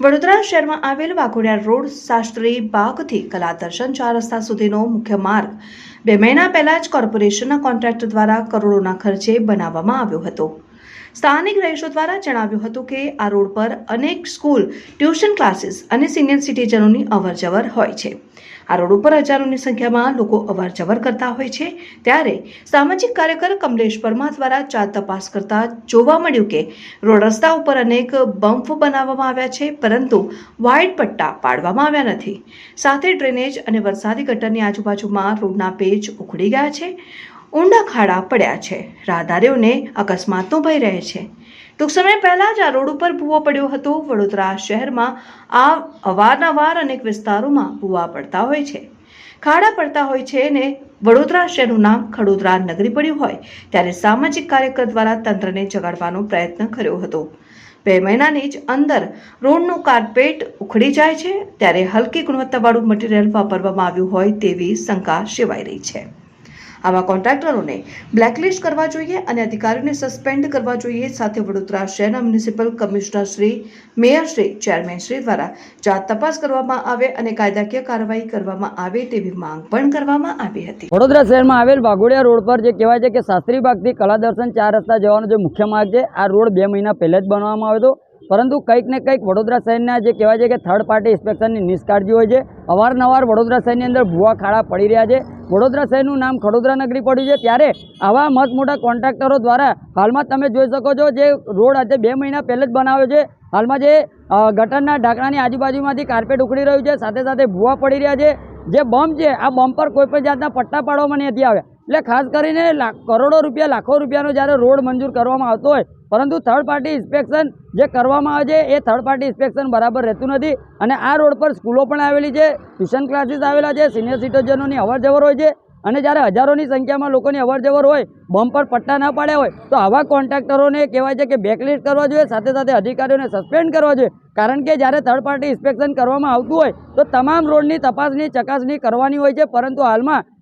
વડોદરા શહેરમાં આવેલ વાઘોડિયા રોડ શાસ્ત્રી બાગથી કલા દર્શન ચાર રસ્તા સુધીનો મુખ્ય માર્ગ. બે મહિના પહેલા જ કોર્પોરેશનના કોન્ટ્રાક્ટર દ્વારા કરોડોના ખર્ચે બનાવવામાં આવ્યો હતો. સ્થાનિક રહીશો દ્વારા જણાવ્યું હતું કે આ રોડ પર અનેક સ્કૂલ, ટ્યુશન ક્લાસીસ અને સિનિયર સિટીઝનોની અવરજવર હોય છે. આ રોડ ઉપર હજારોની સંખ્યામાં લોકો અવરજવર કરતા હોય છે. ત્યારે સામાજિક કાર્યકર કમલેશ પરમાર દ્વારા ચાર તપાસ કરતા જોવા મળ્યું કે રોડ રસ્તા ઉપર અનેક બમ્પ બનાવવામાં આવ્યા છે, પરંતુ વાઇડ પટ્ટા પાડવામાં આવ્યા નથી. સાથે ડ્રેનેજ અને વરસાદી ગટરની આજુબાજુમાં રોડના પેચ ઉખડી ગયા છે. ઊંડા ખાડા પડ્યા છે. રાહદારીઓને અકસ્માતનો ભય રહે છે. ટૂંક સમય પહેલાં જ આ રોડ ઉપર ભૂવો પડ્યો હતો. વડોદરા શહેરમાં આ અવારનવાર અનેક વિસ્તારોમાં ભૂવા પડતા હોય છે. ખાડા પડતા હોય છે ને વડોદરા શહેરનું નામ ખડોદરા નગરી પડ્યું હોય ત્યારે સામાજિક કાર્યકર દ્વારા તંત્રને જગાડવાનો પ્રયત્ન કર્યો હતો. બે મહિનાની જ અંદર રોડનું કાર્પેટ ઉખડી જાય છે. ત્યારે હલકી ગુણવત્તાવાળું મટીરિયલ વાપરવામાં આવ્યું હોય તેવી શંકા સેવાઈ રહી છે. આવા કોન્ટ્રાક્ટરોને બ્લેકલિસ્ટ કરવા જોઈએ અને અધિકારીઓને સસ્પેન્ડ કરવા જોઈએ. સાથે વડોદરા શહેરના municipal commissioner Shri, mayor Shri, chairman Shri દ્વારા જાત તપાસ કરવામાં આવે અને કાયદાકીય કાર્યવાહી કરવામાં આવે તેવી માંગ પણ કરવામાં આવી હતી. વડોદરા શહેરમાં આવેલ વાઘોડિયા રોડ પર જે કહેવાય છે કે શાસ્ત્રી બાગથી કલા દર્શન ચાર રસ્તા જવાનો જે મુખ્ય માર્ગ છે, આ રોડ બે મહિના પહેલાં જ બનાવવામાં આવ્યો હતો. પરંતુ કંઈક ને કંઈક વડોદરા શહેરના જે કહેવાય છે કે થર્ડ પાર્ટી ઇન્સ્પેક્શનની નિષ્કાળજી હોય છે. અવારનવાર વડોદરા શહેરની અંદર ભૂવા ખાડા પડી રહ્યા છે. વડોદરા શહેરનું નામ ખડોદરા નગરી પડ્યું છે. ત્યારે આવા મત મોટા કોન્ટ્રાક્ટરો દ્વારા હાલમાં તમે જોઈ શકો છો જે રોડ આજે બે મહિના પહેલાં જ બનાવ્યો છે. હાલમાં જે ગટરના ઢાંકણાની આજુબાજુમાંથી કાર્પેટ ઉખડી રહ્યું છે. સાથે સાથે ભૂવા પડી રહ્યા છે. જે બમ્પ છે, આ બમ્પ પર કોઈ પણ જાતના પટ્ટા પાડવામાં નથી આવ્યા. એટલે ખાસ કરીને કરોડો રૂપિયા, લાખો રૂપિયાનો જ્યારે રોડ મંજૂર કરવામાં આવતો હોય, પરંતુ થર્ડ પાર્ટી ઇન્સ્પેક્શન જે કરવામાં આવે છે, એ થર્ડ પાર્ટી ઇન્સ્પેક્શન બરાબર રહેતું નથી. અને આ રોડ પર સ્કૂલો પણ આવેલી છે, ટ્યુશન ક્લાસીસ આવેલા છે સિનિયર સિટીઝનોની અવરજવર હોય છે. અને જ્યારે હજારોની સંખ્યામાં લોકોની અવરજવર હોય, બમ્પ પર પટ્ટા ના પાડ્યા હોય, તો આવા કોન્ટ્રાક્ટરોને કહેવાય છે કે બેકલિસ્ટ કરવા જોઈએ, સાથે સાથે અધિકારીઓને સસ્પેન્ડ કરવા જોઈએ. કારણ કે જ્યારે થર્ડ પાર્ટી ઇન્સ્પેક્શન કરવામાં આવતું હોય, તો તમામ રોડની તપાસની, ચકાસણી કરવાની હોય છે, પરંતુ હાલમાં